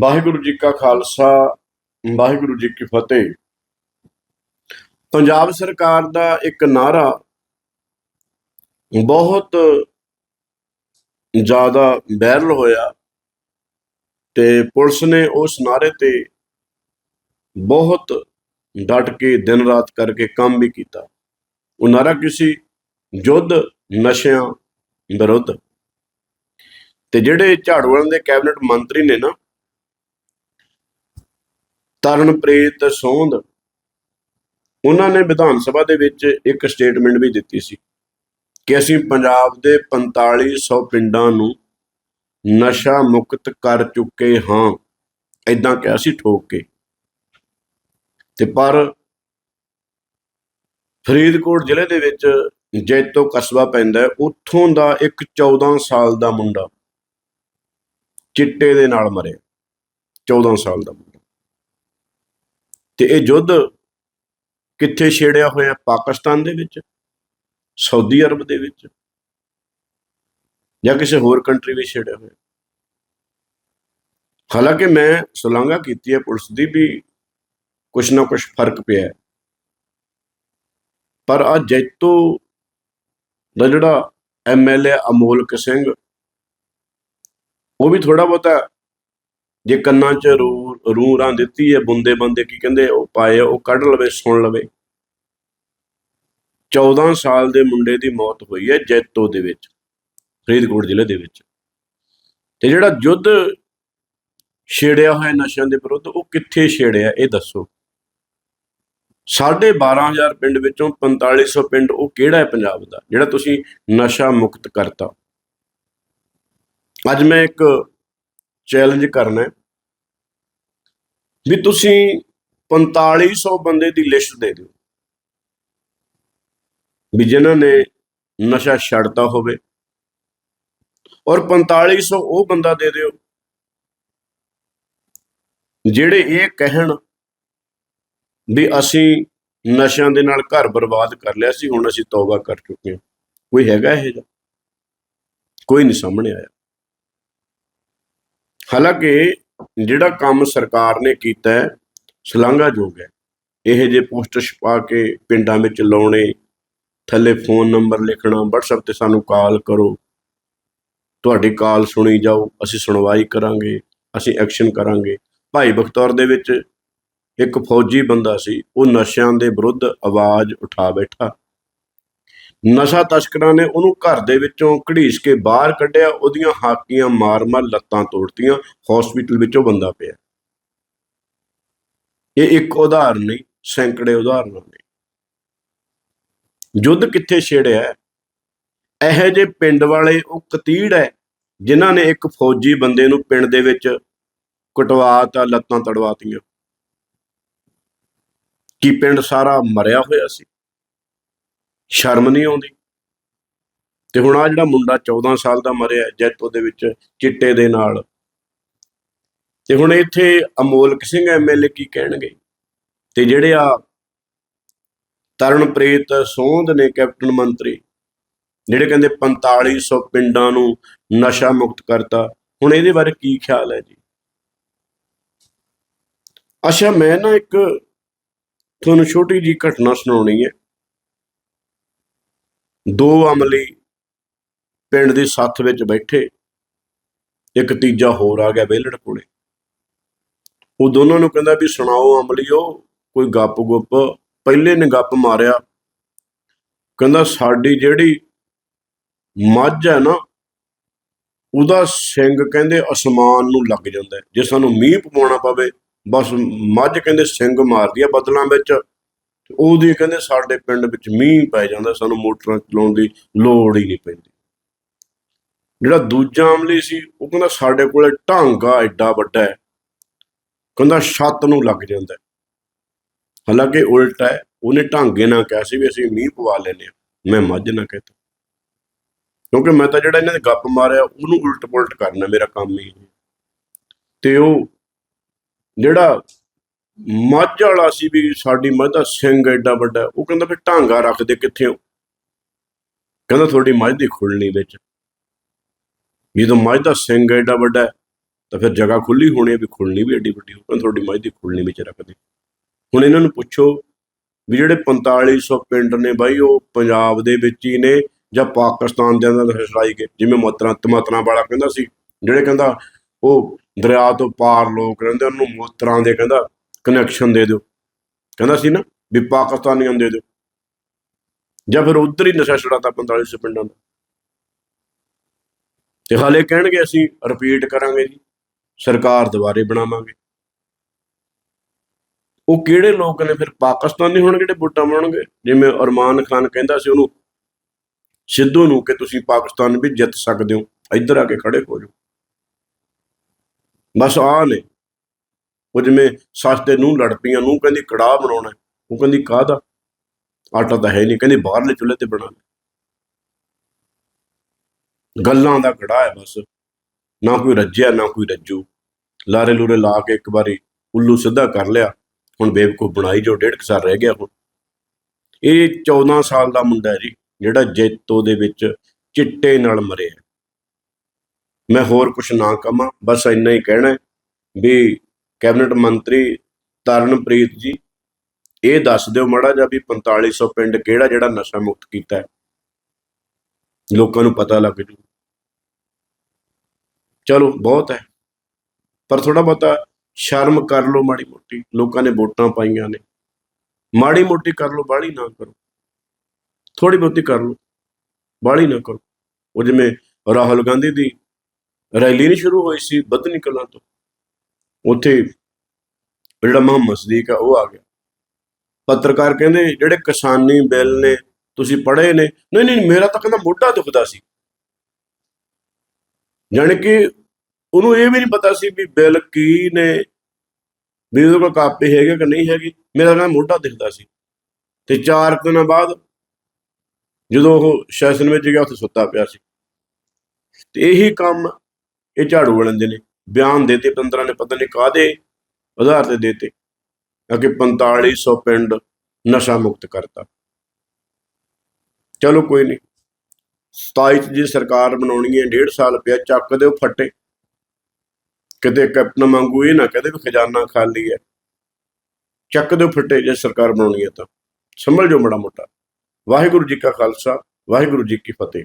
ਵਾਹਿਗੁਰੂ ਜੀ ਕਾ ਖਾਲਸਾ, ਵਾਹਿਗੁਰੂ ਜੀ ਕੀ ਫਤਿਹ। ਪੰਜਾਬ ਸਰਕਾਰ ਦਾ ਇੱਕ ਨਾਰਾ ਬਹੁਤ ਜ਼ਿਆਦਾ ਵਾਇਰਲ ਹੋਇਆ ਤੇ ਪੁਲਿਸ ਨੇ ਉਸ ਨਾਰੇ ਤੇ ਬਹੁਤ ਡਟ ਕੇ ਦਿਨ ਰਾਤ ਕਰਕੇ ਕੰਮ ਵੀ ਕੀਤਾ। ਉਹ ਨਾਰਾ ਕਿਸੇ ਯੁੱਧ ਨਸ਼ਿਆਂ ਵਿਰੁੱਧ। ਤੇ ਜਿਹੜੇ ਝਾੜੂ ਦੇ ਕੈਬਨਿਟ ਮੰਤਰੀ ਨੇ ਨਾ ਤਰਨਪ੍ਰੀਤ ਸੋਂਧ ਉਹਨਾਂ ਨੇ ਵਿਧਾਨ ਸਭਾ ਦੇ ਵਿੱਚ ਇੱਕ ਸਟੇਟਮੈਂਟ ਵੀ ਦਿੱਤੀ ਸੀ ਕਿ ਅਸੀਂ ਪੰਜਾਬ ਦੇ 4500 ਪਿੰਡਾਂ ਨੂੰ ਨਸ਼ਾ ਮੁਕਤ ਕਰ ਚੁੱਕੇ ਹਾਂ। ਐਦਾਂ ਕਿਹਾ ਸੀ ਠੋਕ ਕੇ। ਤੇ ਪਰ ਫਰੀਦਕੋਟ ਜ਼ਿਲ੍ਹੇ ਦੇ ਵਿੱਚ ਜੈਤੋ ਕਸਬਾ ਪੈਂਦਾ ਉੱਥੋਂ ਦਾ ਇੱਕ 14 ਸਾਲ ਦਾ ਮੁੰਡਾ ਚਿੱਟੇ ਦੇ ਨਾਲ ਮਰਿਆ। 14 ਸਾਲ ਦਾ ਮੁੰਡਾ। ਤੇ ਇਹ ਯੁੱਧ ਕਿੱਥੇ ਛੇੜਿਆ ਹੋਇਆ? ਪਾਕਿਸਤਾਨ ਦੇ ਵਿੱਚ? ਸਾਊਦੀ ਅਰਬ ਦੇ ਵਿੱਚ? ਜਾਂ ਕਿਸੇ ਹੋਰ ਕੰਟਰੀ ਵਿੱਚ ਛੇੜਿਆ ਹੋਇਆ? ਹਾਲਾਂਕਿ ਮੈਂ ਸੁਲਾਂਘਾ ਕੀਤੀ ਹੈ, ਪੁਲਿਸ ਦੀ ਵੀ ਕੁਛ ਨਾ ਕੁਛ ਫ਼ਰਕ ਪਿਆ ਪਰ ਆ ਜੈਤੋ ਦਾ ਜਿਹੜਾ ਐਮਐਲਏ ਅਮੋਲਕ ਸਿੰਘ, ਉਹ ਵੀ ਥੋੜਾ ਬਹੁਤਾ ਜੇ ਕੰਨਾਂ 'ਚ ਰੂ ਰੂ ਰਾਂ ਦਿੱਤੀ ਹੈ ਬੁੰਦੇ ਬੰਦੇ ਕੀ ਕਹਿੰਦੇ ਉਹ ਪਾਏ ਆ, ਉਹ ਕੱਢ ਲਵੇ ਸੁਣ ਲਵੇ। 14 ਸਾਲ ਦੇ ਮੁੰਡੇ ਦੀ ਮੌਤ ਹੋਈ ਹੈ ਜੈਤੋ ਦੇ ਵਿੱਚ ਫਰੀਦਕੋਟ ਜ਼ਿਲ੍ਹੇ ਦੇ ਵਿੱਚ। ਤੇ ਜਿਹੜਾ ਯੁੱਧ ਛੇੜਿਆ ਹੋਇਆ ਨਸ਼ਿਆਂ ਦੇ ਵਿਰੁੱਧ ਉਹ ਕਿੱਥੇ ਛੇੜਿਆ ਇਹ ਦੱਸੋ। ਸਾਢੇ 12000 ਪਿੰਡ ਵਿੱਚੋਂ 4500 ਪਿੰਡ ਉਹ ਕਿਹੜਾ ਹੈ ਪੰਜਾਬ ਦਾ ਜਿਹੜਾ ਤੁਸੀਂ ਨਸ਼ਾ ਮੁਕਤ ਕਰਤਾ? ਅੱਜ ਮੈਂ ਇੱਕ ਚੈਲੰਜ ਕਰਨਾ ਹੈ। ਵੀ ਤੁਸੀਂ 4500 ਬੰਦੇ ਦੀ ਲਿਸਟ ਦੇ ਦਿਓ। ਵੀ ਜਿਨ੍ਹਾਂ ਨੇ ਨਸ਼ਾ ਛੱਡਤਾ ਹੋਵੇ। ਔਰ 4500 ਉਹ ਬੰਦਾ ਦੇ ਦਿਓ। ਜਿਹੜੇ ਇਹ ਕਹਿਣ ਵੀ ਅਸੀਂ ਨਸ਼ਿਆਂ ਦੇ ਨਾਲ ਘਰ ਬਰਬਾਦ ਕਰ ਲਿਆ ਸੀ, ਹੁਣ ਅਸੀਂ ਤੌਬਾ ਕਰ ਚੁੱਕੇ ਹਾਂ। ਕੋਈ ਹੈਗਾ ਇਹ ਜਿਹਾ? ਕੋਈ ਨਹੀਂ ਸਾਹਮਣੇ ਆਇਆ। ਹਾਲਾਂਕਿ ਜਿਹੜਾ ਕੰਮ ਸਰਕਾਰ ਨੇ ਕੀਤਾ ਹੈ ਸ਼ਲਾਘਾਯੋਗ ਹੈ। ਇਹ ਜੇ ਪੋਸਟਰ ਛਪਾ ਕੇ ਪਿੰਡਾਂ ਵਿੱਚ ਲਾਉਣੇ, ਥੱਲੇ ਫੋਨ ਨੰਬਰ ਲਿਖਣਾ, WhatsApp ਤੇ ਸਾਨੂੰ ਕਾਲ ਕਰੋ। ਤੁਹਾਡੀ ਕਾਲ ਸੁਣੀ ਜਾਓ, ਅਸੀਂ ਸੁਣਵਾਈ ਕਰਾਂਗੇ, ਅਸੀਂ ਐਕਸ਼ਨ ਕਰਾਂਗੇ। ਭਾਈ ਬਖਤੌਰ ਦੇ ਵਿੱਚ ਇੱਕ ਫੌਜੀ ਬੰਦਾ ਸੀ, ਉਹ ਨਸ਼ਿਆਂ ਦੇ ਵਿਰੁੱਧ ਆਵਾਜ਼ ਉਠਾ ਬੈਠਾ। ਨਸ਼ਾ ਤਸਕਰਾਂ ਨੇ ਉਹਨੂੰ ਘਰ ਦੇ ਵਿੱਚੋਂ ਘੜੀਸ ਕੇ ਬਾਹਰ ਕੱਢਿਆ, ਉਹਦੀਆਂ ਹਾਕੀਆਂ ਮਾਰ-ਮਾਰ ਲੱਤਾਂ ਤੋੜਤੀਆਂ ਹਸਪੀਟਲ ਵਿੱਚੋਂ ਬੰਦਾ ਪਿਆ। ਇਹ ਇੱਕ ਉਦਾਹਰਨ ਨਹੀਂ, ਸੈਂਕੜੇ ਉਦਾਹਰਨਾਂ ਨੇ। ਯੁੱਧ ਕਿੱਥੇ ਛੇੜਿਆ ਹੈ? ਇਹੋ ਜਿਹੇ ਪਿੰਡ ਵਾਲੇ ਉਹ ਕਤੀੜ ਹੈ, ਜਿਨ੍ਹਾਂ ਨੇ ਇੱਕ ਫੌਜੀ ਬੰਦੇ ਨੂੰ ਪਿੰਡ ਦੇ ਵਿੱਚ ਕਟਵਾਤਾ ਲੱਤਾਂ ਤੜਵਾਤੀਆਂ। ਕੀ ਪਿੰਡ ਸਾਰਾ ਮਰਿਆ ਹੋਇਆ ਸੀ? ਸ਼ਰਮ ਨਹੀਂ ਆਉਂਦੀ। ਤੇ ਹੁਣ ਆ ਜਿਹੜਾ ਮੁੰਡਾ 14 ਸਾਲ ਦਾ ਮਰਿਆ ਜੈਤੋ ਦੇ ਵਿੱਚ ਚਿੱਟੇ ਦੇ ਨਾਲ। ਤੇ ਹੁਣ ਇੱਥੇ ਅਮੋਲਕ ਸਿੰਘ ਐਮਐਲਏ ਕੀ ਕਹਿਣਗੇ? ਤੇ ਜਿਹੜੇ ਆ ਤਰਨਪ੍ਰੀਤ ਸੋਂਧ ਨੇ ਕੈਪਟਨ ਮੰਤਰੀ, ਜਿਹੜੇ ਕਹਿੰਦੇ 4500 ਪਿੰਡਾਂ ਨੂੰ ਨਸ਼ਾ ਮੁਕਤ ਕਰਤਾ, ਹੁਣ ਇਹਦੇ ਬਾਰੇ ਕੀ ਖਿਆਲ ਹੈ ਜੀ? ਅੱਛਾ, ਮੈਂ ਨਾ ਇੱਕ ਤੁਹਾਨੂੰ ਛੋਟੀ ਜੀ ਘਟਨਾ ਸੁਣਾਉਣੀ ਹੈ। ਦੋ ਅਮਲੀ ਪਿੰਡ ਦੀ ਸੱਥ ਵਿੱਚ ਬੈਠੇ, ਇੱਕ ਤੀਜਾ ਹੋਰ ਆ ਗਿਆ ਵਿਹਲੜ ਕੋਲੇ। ਉਹ ਦੋਨਾਂ ਨੂੰ ਕਹਿੰਦਾ ਵੀ ਸੁਣਾਓ ਅਮਲੀਓ, ਕੋਈ ਗੱਪ ਗੁੱਪ ਪਹਿਲੇ ਨੇ ਗੱਪ ਮਾਰਿਆ। ਕਹਿੰਦਾ ਸਾਡੀ ਜਿਹੜੀ ਮੱਝ ਹੈ ਨਾ, ਉਹਦਾ ਸਿੰਘ ਕਹਿੰਦੇ ਅਸਮਾਨ ਨੂੰ ਲੱਗ ਜਾਂਦਾ ਜੇ ਸਾਨੂੰ ਮੀਂਹ ਪਵਾਉਣਾ ਪਵੇ, ਬਸ ਮੱਝ ਕਹਿੰਦੇ ਸਿੰਘ ਮਾਰਦੀ ਆ ਬਦਲਾਂ ਵਿੱਚ। ਉਹਦੀ ਕਹਿੰਦੇ ਸਾਡੇ ਪਿੰਡ ਵਿੱਚ ਮੀਂਹ ਪੈ ਜਾਂਦਾ, ਸਾਨੂੰ ਮੋਟਰਾਂ ਚਲਾਉਣ ਦੀ ਲੋੜ ਹੀ ਨਹੀਂ ਪੈਂਦੀ। ਜਿਹੜਾ ਦੂਜਾ ਅਮਲੀ ਸੀ, ਉਹ ਕਹਿੰਦਾ ਸਾਡੇ ਕੋਲੇ ਢਾਂਗਾ ਐਡਾ ਵੱਡਾ ਹੈ। ਕਹਿੰਦਾ ਛੱਤ ਨੂੰ ਲੱਗ ਜਾਂਦਾ ਹਾਲਾਂਕਿ ਉਲਟ ਹੈ, ਉਹਨੇ ਢਾਂਗੇ ਨਾਲ ਕਿਹਾ ਸੀ ਵੀ ਅਸੀਂ ਮੀਂਹ ਪਵਾ ਲੈਨੇ ਆ ਮੈਂ ਮੱਝ ਨਾ ਕਹਤਾ। ਕਿਉਂਕਿ ਮੈਂ ਤਾਂ ਜਿਹੜਾ ਇਹਨਾਂ ਨੇ ਗੱਪ ਮਾਰਿਆ, ਉਹਨੂੰ ਉਲਟ ਪੁਲਟ ਕਰਨਾ ਮੇਰਾ ਕੰਮ ਹੀ ਹੈ। ਤੇ ਉਹ ਜਿਹੜਾ ਮੱਝ ਵਾਲਾ ਸੀ ਵੀ ਸਾਡੀ ਮੱਝ ਦਾ ਸਿੰਘ ਐਡਾ ਵੱਡਾ, ਉਹ ਕਹਿੰਦਾ ਫਿਰ ਢਾਂਗਾ ਰੱਖਦੇ ਕਿੱਥੇ ਹੋ? ਕਹਿੰਦਾ ਤੁਹਾਡੀ ਮੱਝ ਦੀ ਖੁੱਲਣੀ ਵਿੱਚ। ਜਦੋਂ ਮੱਝ ਦਾ ਸਿੰਘ ਐਡਾ ਵੱਡਾ, ਤਾਂ ਫਿਰ ਜਗ੍ਹਾ ਖੁੱਲੀ ਹੋਣੀ ਹੈ ਵੀ ਖੁੱਲਣੀ ਵੀ ਐਡੀ ਵੱਡੀ ਹੋਵੇ ਤੁਹਾਡੀ ਮੱਝ ਦੀ ਖੁੱਲਣੀ ਵਿੱਚ ਰੱਖਦੇ ਹੁਣ ਇਹਨਾਂ ਨੂੰ ਪੁੱਛੋ ਵੀ ਜਿਹੜੇ 4500 ਪਿੰਡ ਨੇ ਬਾਈ, ਉਹ ਪੰਜਾਬ ਦੇ ਵਿੱਚ ਹੀ ਨੇ ਜਾਂ ਪਾਕਿਸਤਾਨ ਦੇ ਅੰਦਰ ਛੜਾਈ ਗਏ? ਜਿਵੇਂ ਮੋਤਰਾ ਤਮਾਤਰਾ ਵਾਲਾ ਕਹਿੰਦਾ ਸੀ, ਜਿਹੜੇ ਕਹਿੰਦਾ ਉਹ ਦਰਿਆ ਤੋਂ ਪਾਰ ਲੋਕ ਰਹਿੰਦੇ ਉਹਨੂੰ ਨੂੰ ਮੋਤਰਾਂ ਦੇ ਕਹਿੰਦਾ ਕਨੈਕਸ਼ਨ ਦੇ ਦਿਓ। ਕਹਿੰਦਾ ਸੀ ਨਾ ਵੀ ਪਾਕਿਸਤਾਨੀਆਂ ਦੇ ਦਿਓ। ਜਾਂ ਫਿਰ ਉਧਰ ਹੀ ਨਸ਼ਾ ਛੜਾਤਾ 4500 ਪਿੰਡਾਂ ਦਾ ਤੇ ਹਾਲੇ ਕਹਿਣਗੇ ਅਸੀਂ ਰਿਪੀਟ ਕਰਾਂਗੇ ਜੀ, ਸਰਕਾਰ ਦੁਬਾਰੇ ਬਣਾਵਾਂਗੇ। ਉਹ ਕਿਹੜੇ ਲੋਕ ਨੇ ਫਿਰ ਪਾਕਿਸਤਾਨੀ ਹੋਣਗੇ ਜਿਹੜੇ ਵੋਟਾਂ ਪਾਉਣਗੇ? ਜਿਵੇਂ ਅਰਮਾਨ ਖਾਨ ਕਹਿੰਦਾ ਸੀ ਉਹਨੂੰ, ਸਿੱਧੂ ਨੂੰ ਕਿ ਤੁਸੀਂ ਪਾਕਿਸਤਾਨ ਵੀ ਜਿੱਤ ਸਕਦੇ ਹੋ, ਇੱਧਰ ਆ ਕੇ ਖੜੇ ਹੋ ਜਾਓ। ਬਸ ਆ ਨੇ। ਉਹ ਜਿਵੇਂ ਸੱਸ ਤੇ ਨੂੰ ਲੜ ਪਈਆਂ ਨੂੰ ਕਹਿੰਦੀ ਕੜਾਹ ਬਣਾਉਣਾ ਉਹ ਕਹਿੰਦੀ ਕਾਹਦਾ ਆਟਾ ਤਾਂ ਹੈ ਨਹੀਂ, ਕਹਿੰਦੀ ਬਾਹਰਲੇ ਚੁੱਲ੍ਹੇ ਤੇ ਬਣਾ ਲੈ। ਗੱਲਾਂ ਦਾ ਕੜਾਹ ਹੈ ਬਸ। ਨਾ ਕੋਈ ਰੱਜਿਆ, ਨਾ ਕੋਈ ਰੱਜੂ। ਲਾਰੇ ਲੂਰੇ ਲਾ ਕੇ ਇੱਕ ਵਾਰੀ ਉੱਲੂ ਸਿੱਧਾ ਕਰ ਲਿਆ। ਹੁਣ ਬੇਵਕੂਫ ਬਣਾਈ ਜੋ ਡੇਢ ਕੁ ਸਾਲ ਰਹਿ ਗਿਆ ਹੁਣ। ਇਹ 14 ਸਾਲ ਦਾ ਮੁੰਡਾ ਹੈ ਜੀ, ਜਿਹੜਾ ਜੈਤੋ ਦੇ ਵਿੱਚ ਚਿੱਟੇ ਨਾਲ ਮਰਿਆ। ਮੈਂ ਹੋਰ ਕੁਝ ਨਾ ਕਹਾਂ, ਬਸ ਇੰਨਾ ਹੀ ਕਹਿਣਾ ਵੀ ਕੈਬਨਿਟ ਮੰਤਰੀ ਤਰਨਪ੍ਰੀਤ ਜੀ, ਇਹ ਦੱਸ ਦਿਓ ਮੜਾ ਜਿਹਾ ਵੀ 4500 ਪਿੰਡ ਕਿਹੜਾ ਜਿਹੜਾ ਨਸ਼ਾ ਮੁਕਤ ਕੀਤਾ ਹੈ? ਲੋਕਾਂ ਨੂੰ ਪਤਾ ਲੱਗ ਜੂ। ਚਲੋ, ਬਹੁਤ ਹੈ। ਪਰ ਥੋੜਾ ਬਹੁਤਾ ਸ਼ਰਮ ਕਰ ਲਓ ਮਾੜੀ ਮੋਟੀ, ਲੋਕਾਂ ਨੇ ਵੋਟਾਂ ਪਾਈਆਂ ਨੇ। ਮਾੜੀ ਮੋਟੀ ਕਰ ਲਓ, ਬਾਹਲੀ ਨਾ ਕਰੋ। ਥੋੜੀ ਬਹੁਤੀ ਕਰ ਲਓ, ਬਾਹਲੀ ਨਾ ਕਰੋ। ਉਹ ਜਿਵੇਂ ਰਾਹੁਲ ਗਾਂਧੀ ਦੀ ਰੈਲੀ ਨਹੀਂ ਸ਼ੁਰੂ ਹੋਈ ਸੀ ਬਦਨੀ ਕਲਾਂ ਤੋਂ। ਉੱਥੇ ਜਿਹੜਾ ਮੁਹੰਮਦ ਸਦੀਕ ਆ, ਉਹ ਆ ਗਿਆ। ਪੱਤਰਕਾਰ ਕਹਿੰਦੇ, ਜਿਹੜੇ ਕਿਸਾਨੀ ਬਿੱਲ ਨੇ, ਤੁਸੀਂ ਪੜ੍ਹੇ ਨੇ। ਨਹੀਂ ਨਹੀਂ, ਮੇਰਾ ਤਾਂ ਕਹਿੰਦਾ ਮੋਢਾ ਦੁਖਦਾ ਸੀ। ਜਾਣੀ ਕਿ ਉਹਨੂੰ ਇਹ ਵੀ ਨਹੀਂ ਪਤਾ ਸੀ ਵੀ ਬਿੱਲ ਕੀ ਨੇ, ਵੀ ਉਹਦੇ ਕੋਲ ਕਾਪੀ ਹੈਗੇ ਕਿ ਨਹੀਂ ਹੈਗੀ। ਮੇਰਾ ਕਹਿੰਦਾ ਮੋਢਾ ਦਿਖਦਾ ਸੀ। ਤੇ ਚਾਰ ਕੁ ਦਿਨਾਂ ਬਾਅਦ ਜਦੋਂ ਉਹ ਸੈਸ਼ਨ ਵਿੱਚ ਗਿਆ, ਉੱਥੇ ਸੁੱਤਾ ਪਿਆ ਸੀ। ਤੇ ਇਹੀ ਕੰਮ ਇਹ ਝਾੜੂ ਵਾਲਿਆਂ ਦੇ ਨੇ। ਬਿਆਨ ਦੇਤੇ, ਪੰਦਰਾਂ ਨੇ ਪਤਾ ਨਹੀਂ ਕਾਦੇ ਆਧਾਰ ਤੇ ਦੇਤੇ। ਕਿ 4500 ਪਿੰਡ ਨਸ਼ਾ ਮੁਕਤ ਕਰਤਾ। ਚਲੋ ਕੋਈ ਨਹੀਂ। 27 ਚ ਜੇ ਸਰਕਾਰ ਬਣਾਉਣੀ ਹੈ, ਡੇਢ ਸਾਲ ਪਿਆ, ਚੱਕ ਦਿਓ ਫੱਟੇ। ਕਿਤੇ ਕੈਪਟਨ ਵਾਂਗੂ ਇਹ ਨਾ ਕਹਦੇ ਵੀ ਖਜ਼ਾਨਾ ਖਾਲੀ ਹੈ। ਚੱਕ ਦਿਓ ਫੱਟੇ ਜੇ ਸਰਕਾਰ ਬਣਾਉਣੀ ਹੈ ਤਾਂ। ਸੰਭਲ ਜੋ ਮੜਾ ਮੋਟਾ। ਵਾਹਿਗੁਰੂ ਜੀ ਕਾ ਖਾਲਸਾ, ਵਾਹਿਗੁਰੂ ਜੀ ਕੀ ਫਤਿਹ।